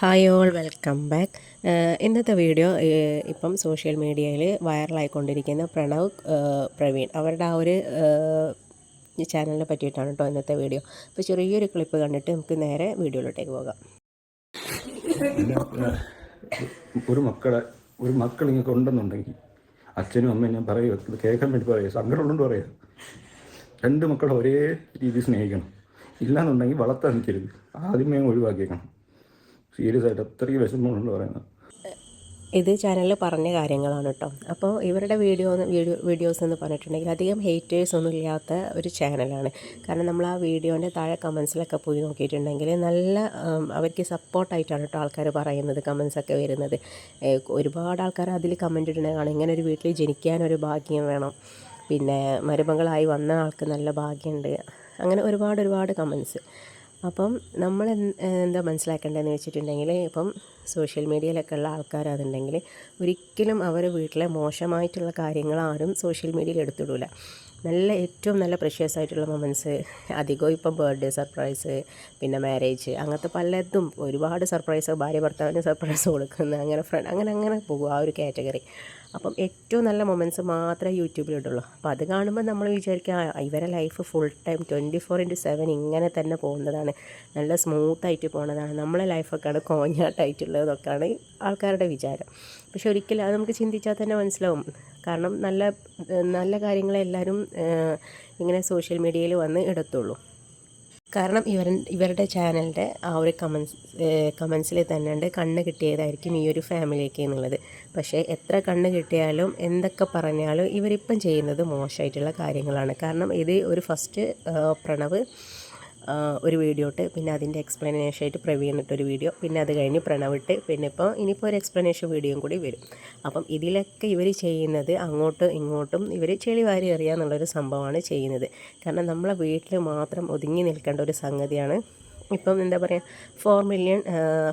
Hi all welcome back ഇന്നത്തെ video ഇപ്പം social മീഡിയയിൽ വൈറലായിക്കൊണ്ടിരിക്കുന്ന പ്രണവ് പ്രവീൺ. അവരുടെ ആ ഒരു ചാനലിനെ പറ്റിയിട്ടാണ് കേട്ടോ ഇന്നത്തെ വീഡിയോ അപ്പോൾ ചെറിയൊരു ക്ലിപ്പ് കണ്ടിട്ട് നമുക്ക് നേരെ വീഡിയോയിലോട്ടേക്ക് പോകാം. ഒരു മക്കളെ ഒരു മക്കൾ ഇങ്ങനെ ഉണ്ടെന്നുണ്ടെങ്കിൽ അച്ഛനും അമ്മയും ഞാൻ പറയുക കേൾക്കാൻ വേണ്ടി പറയുക സങ്കടമുണ്ടെന്ന് പറയുക രണ്ട് മക്കളെ ഒരേ രീതിയിൽ സ്നേഹിക്കണം. ഇല്ലാന്നുണ്ടെങ്കിൽ വളർത്താൻ നിൽക്കരുത്. ആദ്യമേ ഒഴിവാക്കിയേക്കണം. സീരിയസ് ആയിട്ട് അത്രയും വിഷമമുണ്ടെന്ന് പറയുന്നത്. ഇത് ചാനലിൽ പറഞ്ഞ കാര്യങ്ങളാണ് കേട്ടോ. അപ്പോൾ ഇവരുടെ വീഡിയോ വീഡിയോ വീഡിയോസ് എന്ന് പറഞ്ഞിട്ടുണ്ടെങ്കിൽ അധികം ഹേറ്റേഴ്സ് ഒന്നും ഇല്ലാത്ത ഒരു ചാനലാണ് കാരണം നമ്മൾ ആ വീഡിയോന്റെ താഴെ കമൻസിലൊക്കെ പോയി നോക്കിയിട്ടുണ്ടെങ്കിൽ നല്ല അവർക്ക് സപ്പോർട്ടായിട്ടാണ് കേട്ടോ ആൾക്കാർ പറയുന്നത് കമൻസൊക്കെ വരുന്നത്. ഒരുപാട് ആൾക്കാർ അതിൽ കമന്റ് ഇട്ടിട്ടുണ്ടെങ്കിൽ ഇങ്ങനെ ഒരു വീട്ടിൽ ജനിക്കാനൊരു ഭാഗ്യം വേണം. പിന്നെ മരുമകളായി വന്ന ആൾക്ക് നല്ല ഭാഗ്യമുണ്ട്. അങ്ങനെ ഒരുപാട് ഒരുപാട് കമൻസ് അപ്പം നമ്മൾ എന്താ മനസ്സിലാക്കേണ്ടതെന്ന് വെച്ചിട്ടുണ്ടെങ്കിൽ ഇപ്പം സോഷ്യൽ മീഡിയയിലൊക്കെ ഉള്ള ആൾക്കാരാണെന്നുണ്ടെങ്കിൽ ഒരിക്കലും അവർ വീട്ടിലെ മോശമായിട്ടുള്ള കാര്യങ്ങൾ ആരും സോഷ്യൽ മീഡിയയിൽ എടുത്തിടില്ല നല്ല ഏറ്റവും നല്ല പ്രഷ്യസ് ആയിട്ടുള്ള മൊമെന്റ്സ് അധികവും ഇപ്പം ബർത്ത്ഡേ സർപ്രൈസ് പിന്നെ മാരേജ് അങ്ങനത്തെ പലതും ഒരുപാട് സർപ്രൈസ് ഭാര്യ ഭർത്താവിന് സർപ്രൈസ് കൊടുക്കുന്ന അങ്ങനെ ഫ്രണ്ട് അങ്ങനെ അങ്ങനെ പോകും ആ ഒരു കാറ്റഗറി അപ്പം ഏറ്റവും നല്ല മൊമെന്റ്സ് മാത്രമേ യൂട്യൂബിലിടുള്ളൂ അപ്പോൾ അത് കാണുമ്പോൾ നമ്മൾ വിചാരിക്കുക ഇവരെ life full time twenty four into seven ഇങ്ങനെ തന്നെ പോകുന്നതാണ്. നല്ല സ്മൂത്തായിട്ട് പോകുന്നതാണ് നമ്മളെ ലൈഫൊക്കെയാണ് കോഞ്ഞാട്ടായിട്ടുള്ളതൊക്കെയാണ് ആൾക്കാരുടെ വിചാരം. പക്ഷെ ഒരിക്കലും അത് നമുക്ക് ചിന്തിച്ചാൽ തന്നെ മനസ്സിലാവും. കാരണം നല്ല നല്ല കാര്യങ്ങളെല്ലാവരും ഇങ്ങനെ സോഷ്യൽ മീഡിയയിൽ വന്ന് ഇടത്തുള്ളൂ. കാരണം ഇവർ ഇവരുടെ ചാനലിന്റെ ആ ഒരു കമൻസ് കമൻസിൽ തന്നെ ഉണ്ട് കണ്ണ് കിട്ടിയതായിരിക്കും ഈ ഒരു ഫാമിലിക്ക് എന്നുള്ളത്. പക്ഷേ എത്ര കണ്ണ് കിട്ടിയാലും എന്തൊക്കെ പറഞ്ഞാലും ഇവരിപ്പം ചെയ്യുന്നത് മോശമായിട്ടുള്ള കാര്യങ്ങളാണ്. കാരണം ഇത് ഒരു ഫസ്റ്റ് പ്രണവ് ഒരു വീഡിയോ ഇട്ട് പിന്നെ അതിന്റെ എക്സ്പ്ലനേഷൻ ആയിട്ട് പ്രവീൺ ഇട്ടൊരു വീഡിയോ പിന്നെ അത് കഴിഞ്ഞ് പ്രണവിട്ട് പിന്നെ ഇപ്പോൾ ഇനിയിപ്പോൾ ഒരു എക്സ്പ്ലനേഷൻ വീഡിയോയും കൂടി വരും. അപ്പം ഇതിലൊക്കെ ഇവർ ചെയ്യുന്നത് അങ്ങോട്ടും ഇങ്ങോട്ടും ഇവർ ചെളി വാരി എറിയുക എന്നുള്ളൊരു സംഭവമാണ് ചെയ്യുന്നത്. കാരണം നമ്മളെ വീട്ടിൽ മാത്രം ഒതുങ്ങി നിൽക്കേണ്ട ഒരു സംഗതിയാണ് ഇപ്പം എന്താ പറയുക ഫോർ മില്യൺ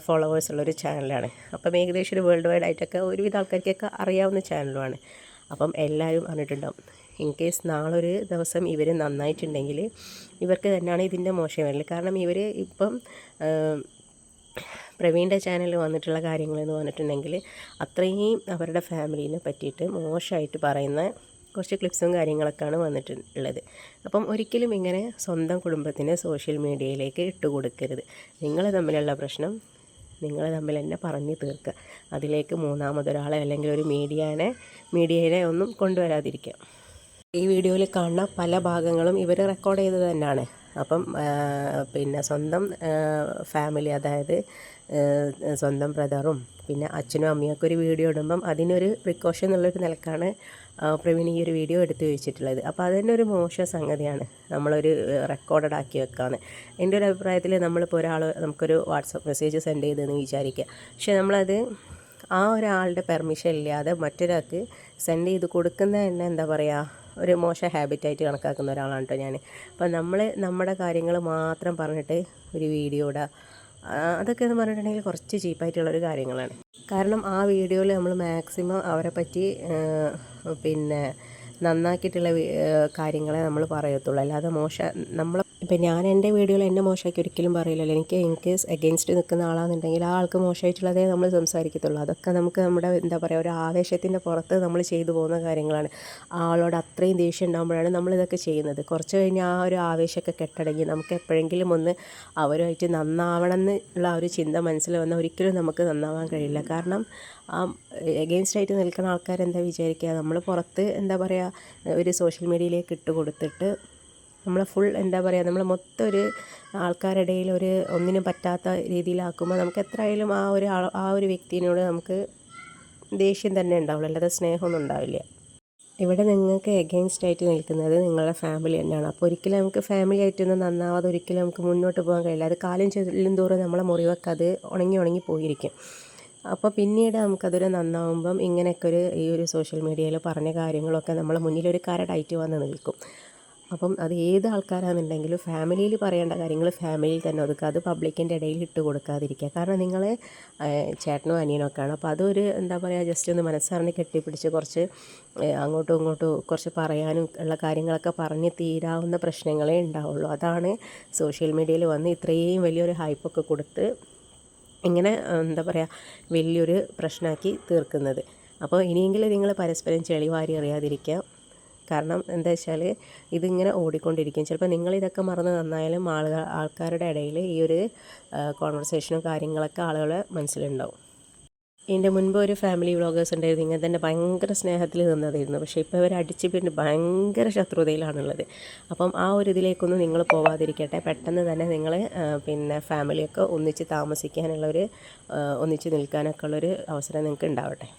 ഫോളോവേഴ്സ് ഉള്ളൊരു ചാനലാണ് അപ്പം ഏകദേശം ഒരു വേൾഡ് വൈഡ് ആയിട്ടൊക്കെ ഒരുവിധ ആൾക്കാർക്കൊക്കെ അറിയാവുന്ന ചാനലുമാണ് അപ്പം എല്ലാവരും അറിഞ്ഞിട്ടുണ്ടാവും. ഇൻ കേസ് നാളൊരു ദിവസം ഇവർ നന്നായിട്ടുണ്ടെങ്കിൽ ഇവർക്ക് തന്നെയാണ് ഇതിന്റെ മോശം വരൽ കാരണം ഇവർ ഇപ്പം പ്രവീണിന്റെ ചാനലിൽ വന്നിട്ടുള്ള കാര്യങ്ങളെന്ന് പറഞ്ഞിട്ടുണ്ടെങ്കിൽ അത്രയും അവരുടെ ഫാമിലീനെ പറ്റിയിട്ട് മോശമായിട്ട് പറയുന്ന കുറച്ച് ക്ലിപ്സും കാര്യങ്ങളൊക്കെയാണ് വന്നിട്ടുള്ളത്. അപ്പം ഒരിക്കലും ഇങ്ങനെ സ്വന്തം കുടുംബത്തിനെ സോഷ്യൽ മീഡിയയിലേക്ക് ഇട്ട് കൊടുക്കരുത്. നിങ്ങൾ തമ്മിലുള്ള പ്രശ്നം നിങ്ങൾ തമ്മിൽ തന്നെ പറഞ്ഞു തീർക്കുക. അതിലേക്ക് മൂന്നാമതൊരാളെ അല്ലെങ്കിൽ ഒരു മീഡിയനെ മീഡിയനെ ഒന്നും കൊണ്ടുവരാതിരിക്കുക. ഈ വീഡിയോയിൽ കാണുന്ന പല ഭാഗങ്ങളും ഇവർ റെക്കോർഡ് ചെയ്തത് തന്നെയാണ്. അപ്പം പിന്നെ സ്വന്തം ഫാമിലി അതായത് സ്വന്തം ബ്രദറും പിന്നെ അച്ഛനും അമ്മയൊക്കെ ഒരു വീഡിയോ ഇടുമ്പം അതിനൊരു പ്രിക്കോഷൻ എന്നുള്ളൊരു നിലക്കാണ് പ്രവീൺ ഈ ഒരു വീഡിയോ എടുത്തു വെച്ചിട്ടുള്ളത്. അപ്പോൾ അതിന്റെ ഒരു മോശ സംഗതിയാണ്. നമ്മളൊരു റെക്കോർഡഡ് ആക്കി വെക്കാന്ന്. എന്റെ ഒരു അഭിപ്രായത്തിൽ നമ്മളിപ്പോൾ ഒരാൾ നമുക്കൊരു വാട്സപ്പ് മെസ്സേജ് സെൻഡ് ചെയ്തെന്ന് വിചാരിക്കുക. പക്ഷേ നമ്മളത് ആ ഒരാളുടെ പെർമിഷൻ ഇല്ലാതെ മറ്റൊരാൾക്ക് സെൻഡ് ചെയ്ത് കൊടുക്കുന്ന തന്നെ എന്താ പറയുക ഒരു മോശം ഹാബിറ്റായിട്ട് കണക്കാക്കുന്ന ഒരാളാണ് കേട്ടോ ഞാൻ അപ്പം നമ്മൾ നമ്മുടെ കാര്യങ്ങൾ മാത്രം പറഞ്ഞിട്ട് ഒരു വീഡിയോ ഇടുക അതൊക്കെ എന്ന് പറഞ്ഞിട്ടുണ്ടെങ്കിൽ കുറച്ച് ചീപ്പായിട്ടുള്ളൊരു കാര്യങ്ങളാണ്. കാരണം ആ വീഡിയോയിൽ നമ്മൾ മാക്സിമം അവരെ പറ്റി പിന്നെ നന്നാക്കിയിട്ടുള്ള കാര്യങ്ങളെ നമ്മൾ പറയത്തുള്ളൂ. അല്ലാതെ മോശ നമ്മൾ ഇപ്പം ഞാൻ എന്റെ വീഡിയോയിൽ എന്നെ മോശമാക്കി ഒരിക്കലും പറയില്ലല്ലോ. എനിക്ക് കേസ് എഗെയിൻസ്റ്റ് നിൽക്കുന്ന ആളാണെന്നുണ്ടെങ്കിൽ ആ ആൾക്ക് മോശമായിട്ടുള്ളതേ നമ്മൾ സംസാരിക്കത്തുള്ളൂ. അതൊക്കെ നമുക്ക് നമ്മുടെ എന്താ പറയുക ഒരു ആവേശത്തിന്റെ പുറത്ത് നമ്മൾ ചെയ്തു പോകുന്ന കാര്യങ്ങളാണ്. ആളോട് അത്രയും ദേഷ്യം ഉണ്ടാകുമ്പോഴാണ് നമ്മളിതൊക്കെ ചെയ്യുന്നത്. കുറച്ച് കഴിഞ്ഞ് ആ ഒരു ആവേശമൊക്കെ കെട്ടടങ്ങി നമുക്ക് എപ്പോഴെങ്കിലും ഒന്ന് അവരുമായിട്ട് നന്നാവണം എന്നുള്ള ഒരു ചിന്ത മനസ്സിൽ വന്നാൽ ഒരിക്കലും നമുക്ക് നന്നാവാൻ കഴിയില്ല. കാരണം ആ എഗെയിൻസ്റ്റ് ആയിട്ട് നിൽക്കുന്ന ആൾക്കാർ എന്താ വിചാരിക്കുക? നമ്മൾ പുറത്ത് എന്താ പറയുക ഒരു സോഷ്യൽ മീഡിയയിലേക്ക് ഇട്ട് കൊടുത്തിട്ട് നമ്മൾ ഫുൾ എന്താ പറയുക നമ്മൾ മൊത്തം ഒരു ആൾക്കാരുടെ ഇടയിൽ ഒരു ഒന്നിനും പറ്റാത്ത രീതിയിലാക്കുമ്പോൾ നമുക്ക് എത്രയായാലും ആ ഒരു ആ ഒരു വ്യക്തിനോട് നമുക്ക് ദേഷ്യം തന്നെ ഉണ്ടാവുള്ളൂ അല്ലാതെ സ്നേഹമൊന്നും ഉണ്ടാവില്ല. ഇവിടെ നിങ്ങൾക്ക് എഗെയിൻസ്റ്റ് ആയിട്ട് നിൽക്കുന്നത് നിങ്ങളുടെ ഫാമിലി തന്നെയാണ്. അപ്പോൾ ഒരിക്കലും നമുക്ക് ഫാമിലി ആയിട്ടൊന്നും നന്നാവാതെ ഒരിക്കലും നമുക്ക് മുന്നോട്ട് പോകാൻ കഴിയില്ല. അത് കാലം ചെല്ലും തോറും നമ്മളെ മുറിവൊക്കെ അത് ഉണങ്ങി ഉണങ്ങി പോയിരിക്കും. അപ്പോൾ പിന്നീട് നമുക്കതൊരു നന്നാവുമ്പം ഇങ്ങനെയൊക്കെ ഒരു ഈ ഒരു സോഷ്യൽ മീഡിയയിൽ പറഞ്ഞ കാര്യങ്ങളൊക്കെ നമ്മളെ മുന്നിലൊരു കരടായിട്ട് വന്ന് നിൽക്കും. അപ്പം അത് ഏത് ആൾക്കാരാണെന്നുണ്ടെങ്കിലും ഫാമിലിയിൽ പറയേണ്ട കാര്യങ്ങൾ ഫാമിലിയിൽ തന്നെ ഒതുക്കുക. അത് പബ്ലിക്കിന്റെ ഇടയിൽ ഇട്ട് കൊടുക്കാതിരിക്കുക. കാരണം നിങ്ങൾ ചേട്ടനോ അനിയനോ ഒക്കെയാണ് അപ്പോൾ അതൊരു എന്താ പറയുക ജസ്റ്റ് ഒന്ന് മനസ്സറിഞ്ഞ് കെട്ടിപ്പിടിച്ച് കുറച്ച് അങ്ങോട്ടും ഇങ്ങോട്ടും കുറച്ച് പറയാനും ഉള്ള കാര്യങ്ങളൊക്കെ പറഞ്ഞ് തീരാവുന്ന പ്രശ്നങ്ങളേ ഉണ്ടാവുള്ളൂ. അതാണ് സോഷ്യൽ മീഡിയയിൽ വന്ന് ഇത്രയും വലിയൊരു ഹൈപ്പൊക്കെ കൊടുത്ത് ഇങ്ങനെ എന്താ പറയുക വലിയൊരു പ്രശ്നമാക്കി തീർക്കുന്നത്. അപ്പോൾ ഇനിയെങ്കിലും നിങ്ങൾ പരസ്പരം ചെളിവാരി അറിയാതിരിക്കുക കാരണം എന്താ വെച്ചാൽ ഇതിങ്ങനെ ഓടിക്കൊണ്ടിരിക്കും. ചിലപ്പോൾ നിങ്ങളിതൊക്കെ മറന്ന് നന്നായാലും ആളുകൾ ആൾക്കാരുടെ ഇടയിൽ ഈ ഒരു കോൺവെർസേഷനും കാര്യങ്ങളൊക്കെ ആളുകളെ മനസ്സിലുണ്ടാവും. ഇതിന്റെ മുൻപ് ഒരു ഫാമിലി വ്ളോഗേഴ്സ് ഉണ്ടായിരുന്നു. ഇങ്ങനെ തന്നെ ഭയങ്കര സ്നേഹത്തിൽ നിന്നതായിരുന്നു. പക്ഷേ ഇപ്പോൾ ഇവർ അടിച്ച് പിന്നെ ഭയങ്കര ശത്രുതയിലാണുള്ളത്. അപ്പം ആ ഒരു ഇതിലേക്കൊന്നും നിങ്ങൾ പോവാതിരിക്കട്ടെ. പെട്ടെന്ന് തന്നെ നിങ്ങൾ പിന്നെ ഫാമിലിയൊക്കെ ഒന്നിച്ച് താമസിക്കാനുള്ള ഒരു ഒന്നിച്ച് നിൽക്കാനൊക്കെ ഉള്ളൊരു അവസരം നിങ്ങൾക്ക് ഉണ്ടാവട്ടെ.